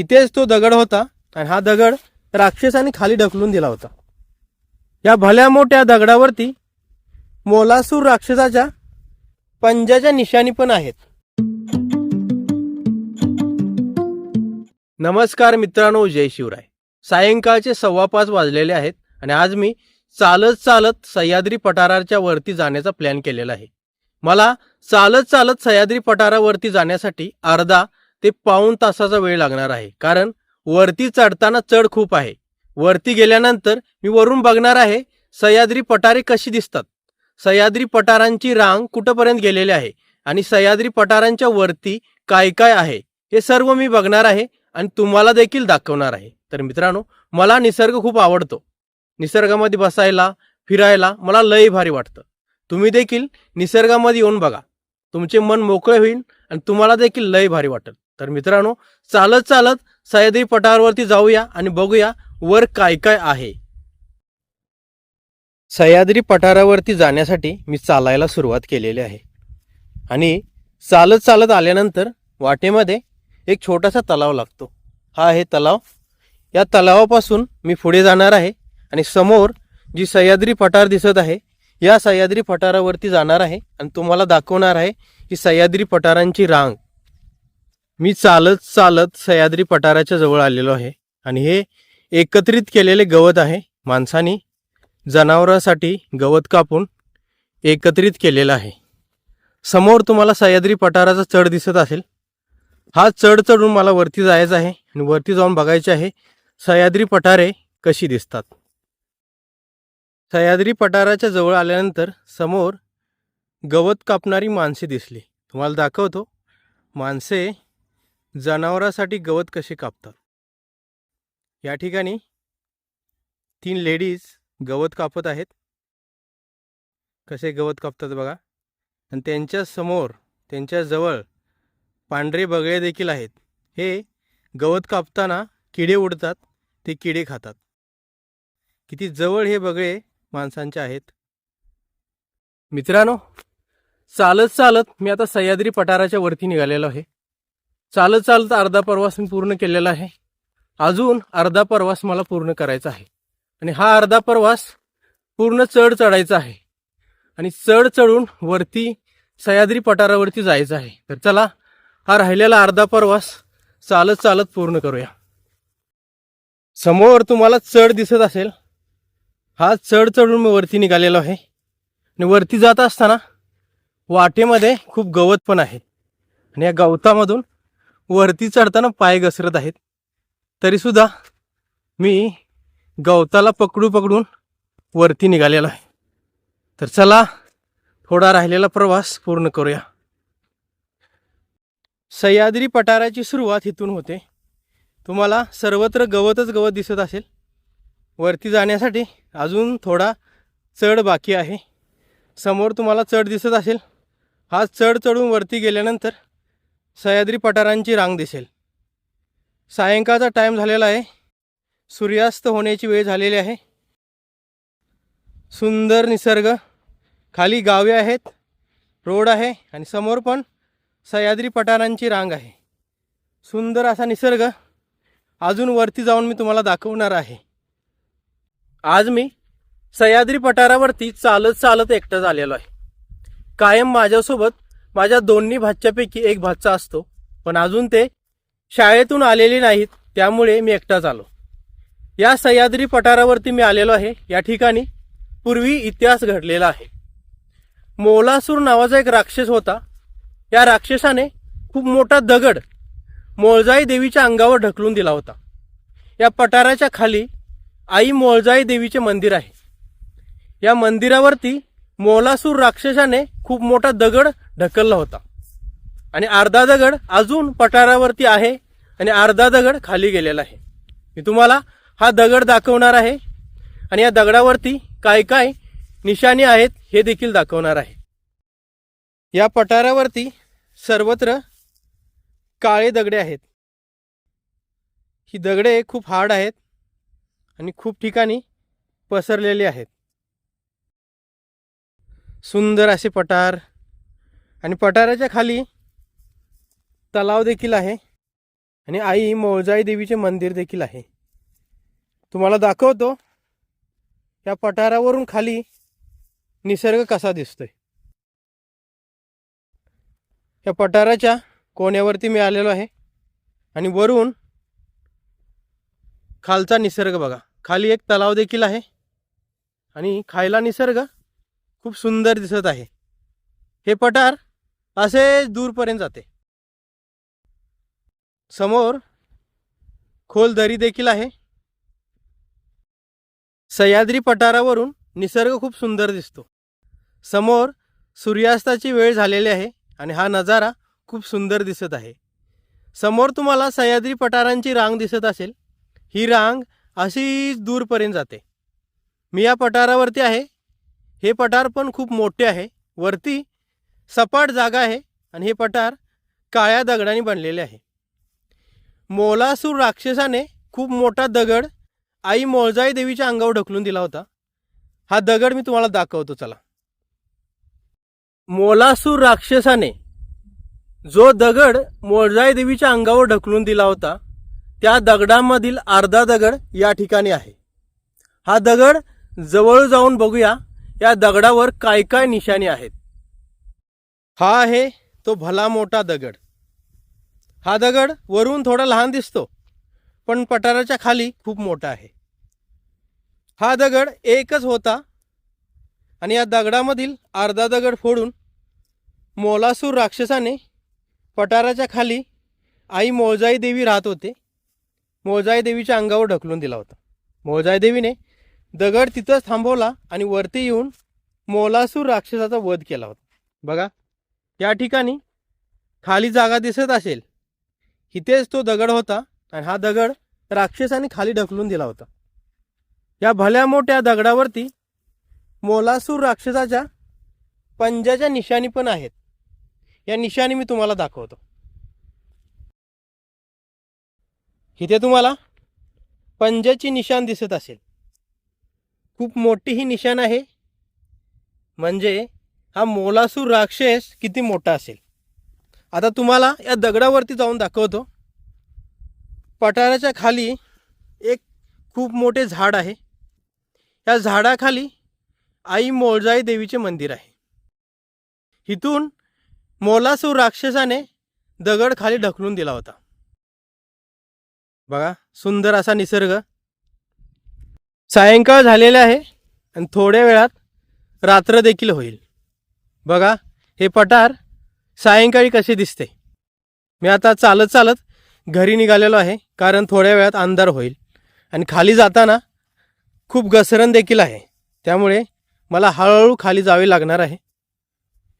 इथेच तो दगड होता आणि हा दगड राक्षसाने खाली ढकलून दिला होता. या भल्या मोठ्या दगडावरती मोलासूर राक्षसाच्या पंजाच्या निशाणी पण आहेत. नमस्कार मित्रांनो जय शिवराय. सायंकाळचे सव्वा पाच वाजलेले आहेत आणि आज मी चालत चालत सह्याद्री पठाराच्या वरती जाण्याचा प्लॅन केलेला आहे. मला चालत चालत सह्याद्री पठारावरती जाण्यासाठी अर्धा ते पाऊण तासाचा वेळ लागणार आहे. कारण वरती चढताना चढ खूप आहे. वरती गेल्यानंतर मी वरून बघणार आहे सह्याद्री पठारे कशी दिसतात. सह्याद्री पठारांची रांग कुठंपर्यंत गेलेली आहे आणि सह्याद्री पठारांच्या वरती काय काय आहे हे सर्व मी बघणार आहे आणि तुम्हाला देखील दाखवणार आहे. तर मित्रांनो मला निसर्ग खूप आवडतो. निसर्गामध्ये बसायला फिरायला मला लय भारी वाटतं. तुम्ही देखील निसर्गामध्ये येऊन बघा. तुमचे मन मोकळे होईल आणि तुम्हाला देखील लय भारी वाटेल. तर मित्रांनो चालत चालत सह्याद्री पठारावरती जाऊया आणि बघूया वर काय काय आहे. सह्याद्री पठारावरती जाण्यासाठी मी चालायला सुरुवात केलेली आहे. आणि चालत चालत आल्यानंतर वाटेमध्ये एक छोटासा तलाव लागतो. हा आहे तलाव. या तलावापासून मी पुढे जाणार आहे आणि समोर जी सह्याद्री पठार दिसत आहे या सह्याद्री पठारावरती जाणार आहे आणि तुम्हाला दाखवणार आहे की सह्याद्री पठारांची रांग. मी चालत चालत सह्याद्री पठाराच्या जवळ आलेलो आहे आणि हे एकत्रित केलेले गवत आहे. माणसानी जनावरासाठी गवत कापून एकत्रित केलेलं आहे. समोर तुम्हाला सह्याद्री पठाराचा चढ दिसत असेल. हा चढ चढून मला वरती जायचं आहे आणि वरती जाऊन बघायचे आहे सह्याद्री पठारे कशी दिसतात. सह्याद्री पठाराच्या जवळ आल्यानंतर समोर गवत कापणारी माणसे दिसली. तुम्हाला दाखवतो. माणसे जनावरांसाठी गवत कसे कापतात? या ठिकाणी तीन लेडीज गवत कापत आहेत. कसे गवत कापतात बघा. आणि त्यांच्यासमोर त्यांच्याजवळ त्यांच्या जवळ पांढरे बगळे देखील आहेत. हे गवत कापताना किडे उडतात ते किडे खातात. किती जवळ हे बगळे माणसांचे आहेत. मित्रांनो चालत चालत मी आता सह्याद्री पठाराच्या वरती निघालेलो आहे. चालत चालत अर्धा प्रवास मी पूर्ण केलेला आहे. अजून अर्धा प्रवास मला पूर्ण करायचा आहे. आणि हा अर्धा प्रवास पूर्ण चढ चढायचा आहे. आणि चढ चढून वरती सह्याद्री पठारावरती जायचं आहे. तर चला हा राहिलेला अर्धा प्रवास चालत चालत पूर्ण करूया. समोर तुम्हाला चढ दिसत असेल. हा चढ चढून मी वरती निघालेलो आहे. आणि वरती जात असताना वाटेमध्ये खूप गवत पण आहे. आणि या गवतामधून वरती चढताना पाय घसरत आहेत. तरीसुद्धा मी गवताला पकडू पकडून वरती निघालेलो आहे. तर चला थोडा राहिलेला प्रवास पूर्ण करूया. सह्याद्री पठाराची सुरुवात इथून होते. तुम्हाला सर्वत्र गवतच गवत दिसत असेल. वरती जाण्यासाठी अजून थोडा चढ बाकी आहे. समोर तुम्हाला चढ दिसत असेल. हा चढ चढून वरती गेल्यानंतर सह्याद्री पठारांची रांग दिसेल. सायंकाळचा टाईम झालेला आहे. सूर्यास्त होण्याची वेळ झालेली आहे. सुंदर निसर्ग. खाली गावे आहेत. रोड आहे आणि समोर पण सह्याद्री पठारांची रांग आहे. सुंदर असा निसर्ग. अजून वरती जाऊन मी तुम्हाला दाखवणार आहे. आज मी सह्याद्री पठारावरती चालत चालत एकटं आलेलो आहे. कायम माझ्यासोबत माझ्या दोन्ही भाच्यापैकी एक भाचा असतो. पण अजून ते शाळेतून आलेले नाहीत त्यामुळे मी एकटाच आलो. या सह्याद्री पठारावरती मी आलेलो आहे. या ठिकाणी पूर्वी इतिहास घडलेला आहे. मोलासूर नावाचा एक राक्षस होता. या राक्षसाने खूप मोठा दगड मोळजाई देवीच्या अंगावर ढकलून दिला होता. या पठाराच्या खाली आई मोळजाई देवीचे मंदिर आहे. या मंदिरावरती मोलासूर राक्षसाने खूप मोठा दगड ढकलला होता. आणि अर्धा दगड अजून पठारावरती आहे आणि अर्धा दगड खाली गेलेला आहे. मी तुम्हाला हा दगड दाखवणार आहे आणि या दगडावरती काय काय निशाणी आहेत हे देखील दाखवणार आहे. या पठारावरती सर्वत्र काळे दगडे आहेत. ही दगडे खूप हार्ड आहेत आणि खूप ठिकाणी पसरलेली आहेत. सुंदर असे पठार. आणि पठाराच्या खाली तलाव देखील आहे. आणि आई मोळजाई देवीचे मंदिर देखील आहे. तुम्हाला दाखवतो या पठारावरून खाली निसर्ग कसा दिसतोय. या पठाराच्या कोण्यावरती मी आलेलो आहे. आणि वरून खालचा निसर्ग बघा. खाली एक तलाव देखील आहे. आणि खायला निसर्ग खूप सुंदर दिसत आहे. हे पठार असेच दूरपर्यंत जाते. समोर खोल दरी देखील आहे. सह्याद्री पठारावरून निसर्ग खूप सुंदर दिसतो. समोर सूर्यास्ताची वेळ झालेली आहे आणि हा नजारा खूप सुंदर दिसत आहे. समोर तुम्हाला सह्याद्री पठारांची रांग दिसत असेल. ही रांग अशीच दूरपर्यंत जाते. मी या पठारावरती आहे. हे पठार पण खूप मोठे आहे. वरती सपाट जागा आहे आणि हे पठार काळ्या दगडाने बनलेले आहे. मोलासूर राक्षसाने खूप मोठा दगड आई मोळजाई देवीच्या अंगावर ढकलून दिला होता. हा दगड मी तुम्हाला दाखवतो चला. मोलासूर राक्षसाने जो दगड मोळजाई देवीच्या अंगावर ढकलून दिला होता त्या दगडामधील अर्धा दगड या ठिकाणी आहे. हा दगड जवळ जाऊन बघूया. या दगडावर काय काय निशाणी आहेत? हा आहे तो भला मोठा दगड. हा दगड वरून थोडा लहान दिसतो पण पठाराच्या खाली खूप मोठा आहे. हा दगड एकच होता आणि या दगडामधील अर्धा दगड फोडून मोलासूर राक्षसाने पठाराच्या खाली आई मोळजाई देवी राहत होते. मोळजाई देवीच्या अंगावर ढकलून दिला होता. मोळजाई देवीने दगड तिथंच थांबवला आणि वरती येऊन मोलासूर राक्षसाचा वध केला होता. बघा या ठिकाणी खाली जागा दिसत असेल. इथेच तो दगड होता आणि हा दगड राक्षसाने खाली ढकलून दिला होता. या भल्या मोठ्या दगडावरती मोलासूर राक्षसाच्या पंजाच्या निशाणी पण आहेत. या निशाणी मी तुम्हाला दाखवतो. इथे तुम्हाला पंजाची निशाण दिसत असेल. खूप मोठी ही निशाण आहे. म्हणजे हा मोलासूर राक्षस किती मोठा असेल. आता तुम्हाला या दगडावरती जाऊन दाखवतो. पठाराच्या खाली एक खूप मोठे झाड आहे. या झाडाखाली आई मोळजाई देवीचे मंदिर आहे. इथून मोलासूर राक्षसाने दगड खाली ढकलून दिला होता. बघा सुंदर असा निसर्ग. सायंकाळ झालेले आहे आणि थोड्या वेळात रात्र देखील होईल. बघा हे पठार सायंकाळी कसे दिसते. मी आता चालत चालत घरी निघालेलो आहे कारण थोड्या वेळात अंधार होईल. आणि खाली जाताना खूप घसरण देखील आहे. त्यामुळे मला हळूहळू खाली जावे लागणार आहे.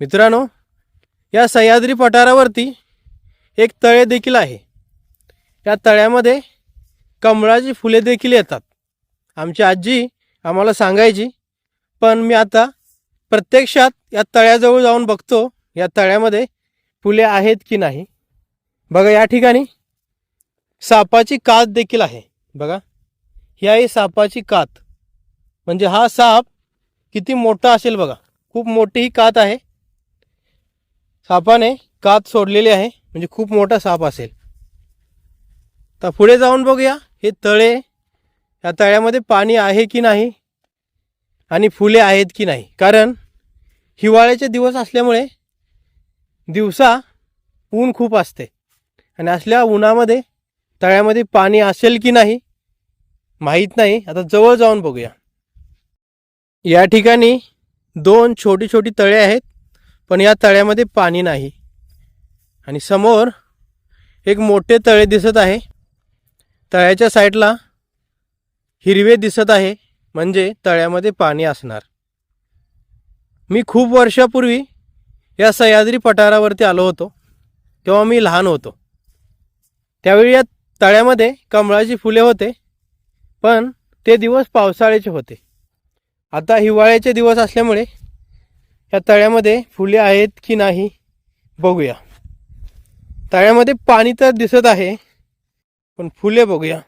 मित्रांनो या सह्याद्री पठारावरती एक तळे देखील आहे. या तळ्यामध्ये कमळाची फुले देखील येतात. आमची आजी आम्हाला सांगायची. पण मी आता प्रत्यक्षात या तळ्याजवळ जाऊन बघतो या तळ्यामध्ये फुले आहेत की नाही. बघा या ठिकाणी सापाची कात देखील आहे. बघा ही आहे सापाची कात. म्हणजे हा साप किती मोठा असेल बघा. खूप मोठी ही कात आहे. सापाने कात सोडलेली आहे. म्हणजे खूप मोठा साप असेल. तर पुढे जाऊन बघूया. हे तळे या तळ्यामध्ये पाणी आहे की नाही? आणि फुले आहेत की नाही? कारण हिवाळ्याचे दिवस असल्यामुळे दिवसा ऊन खूप असते. आणि असल्या उन्हामध्ये तळ्यामध्ये पाणी असेल की नाही माहीत नाही. आता जवळ जाऊन बघूया. या ठिकाणी दोन छोटी छोटी तळे आहेत पण या तळ्यामध्ये पाणी नाही. आणि समोर एक मोठे तळे दिसत आहे. तळ्याच्या साईडला हिरवे दिसत आहे म्हणजे तळ्यामध्ये पाणी असणार. मी खूप वर्षापूर्वी या सह्याद्री पठारावरती आलो होतो तेव्हा मी लहान होतो. त्यावेळी या तळ्यामध्ये कमळाची फुले होते पण ते दिवस पावसाळ्याचे होते. आता हिवाळ्याचे दिवस असल्यामुळे या तळ्यामध्ये फुले आहेत की नाही बघूया. तळ्यामध्ये पाणी तर दिसत आहे पण फुले बघूया.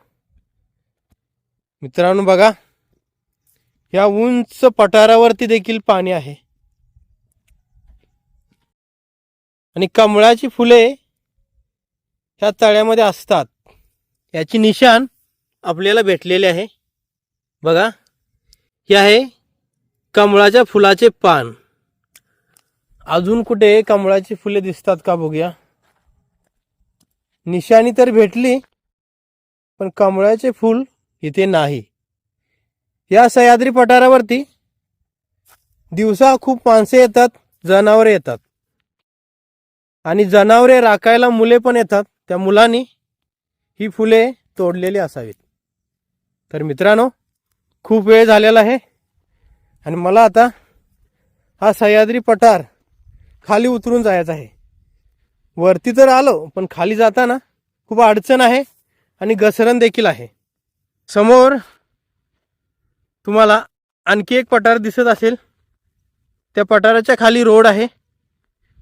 मित्रांनो बघा या उंच पठारावरती देखील पाणी आहे. आणि कमळाची फुले ह्या तळ्यामध्ये असतात. याची निशाण आपल्याला भेटलेले आहे. बघा हे आहे कमळाच्या फुलाचे पान. अजून कुठे कमळाची फुले दिसतात का बघूया. निशाणी तर भेटली पण कमळाचे फूल इथे नाही. या सह्याद्री पठारावरती दिवसा खूप माणसे येतात जनावरे येतात. आणि जनावरे राखायला मुले पण येतात त्या मुलांनी ही फुले तोडलेली असावीत. तर मित्रांनो खूप वेळ झालेला आहे आणि मला आता हा सह्याद्री पठार खाली उतरून जायचा आहे. वरती तर आलो पण खाली जाताना खूप अडचण आहे आणि घसरण देखील आहे. समोर तुम्हाला आणखी एक पठार दिसत असेल. त्या पठाराच्या खाली रोड आहे.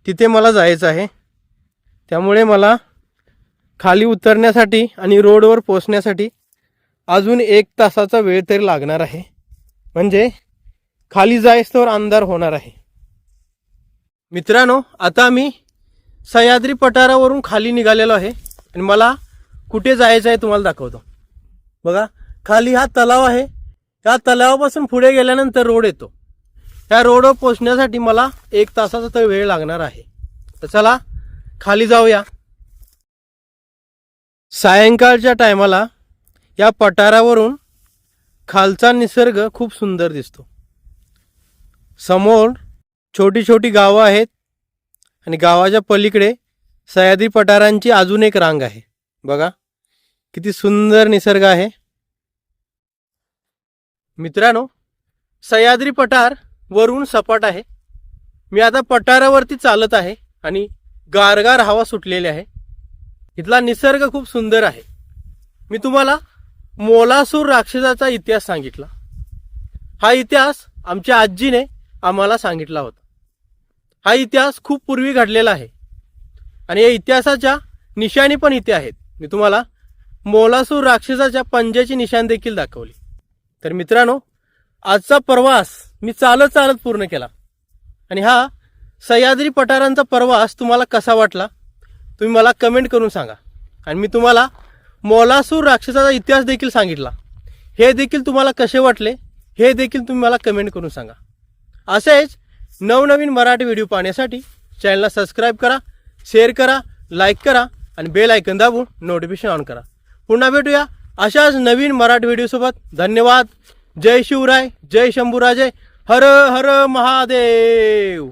तिथे मला जायचं आहे. त्यामुळे मला खाली उतरण्यासाठी आणि रोडवर पोचण्यासाठी अजून एक तासाचा वेळ तरी लागणार आहे. म्हणजे खाली जायस्तोवर अंधार होणार आहे. मित्रांनो आता मी सह्याद्री पठारावरून खाली निघालेलो आहे. आणि मला कुठे जायचं आहे तुम्हाला दाखवतो. बघा खाली हा तलाव आहे. या तलावापासून पुढे गेल्यानंतर रोड येतो. त्या रोडवर पोचण्यासाठी मला एक तासाचा तर वेळ लागणार आहे. तर चला खाली जाऊया. सायंकाळच्या टायमाला या पठारावरून खालचा निसर्ग खूप सुंदर दिसतो. समोर छोटी छोटी गावं आहेत आणि गावाच्या पलीकडे सह्याद्री पठारांची अजून एक रांग आहे. बघा. किती सुंदर निसर्ग आहे. मित्रांनो सह्याद्री पठार वरून सपाट आहे. मी आता पठारावरती चालत आहे आणि गारगार हवा सुटलेली आहे. इथला निसर्ग खूप सुंदर आहे. मी तुम्हाला मोलासूर राक्षसाचा इतिहास सांगितला. हा इतिहास आमच्या आजीने आम्हाला सांगितला होता. हा इतिहास खूप पूर्वी घडलेला आहे. आणि या इतिहासाच्या निशाणी पण इथे आहेत. मी तुम्हाला मोलासूर राक्षसाच्या पंजाची निशाण देखील दाखवली. तर मित्रांनो आजचा प्रवास मी चालत चालत पूर्ण केला. आणि हा सह्याद्री पठारांचा प्रवास तुम्हाला कसा वाटला तुम्ही मला कमेंट करून सांगा. आणि मी तुम्हाला मोलासूर राक्षसाचा इतिहास देखील सांगितला. हे देखील तुम्हाला कसे वाटले हे देखील तुम्ही मला कमेंट करून सांगा. असेच नवनवीन मराठी व्हिडिओ पाहण्यासाठी चॅनलला सबस्क्राईब करा शेअर करा लाईक करा आणि बेल ऐकन दाबून नोटिफिकेशन ऑन करा. पुन्हा भेटूया. अशाच नवीन मराठी व्हिडिओसोबत धन्यवाद. जय शिवराय. जय शंभूराजे. हर हर महादेव.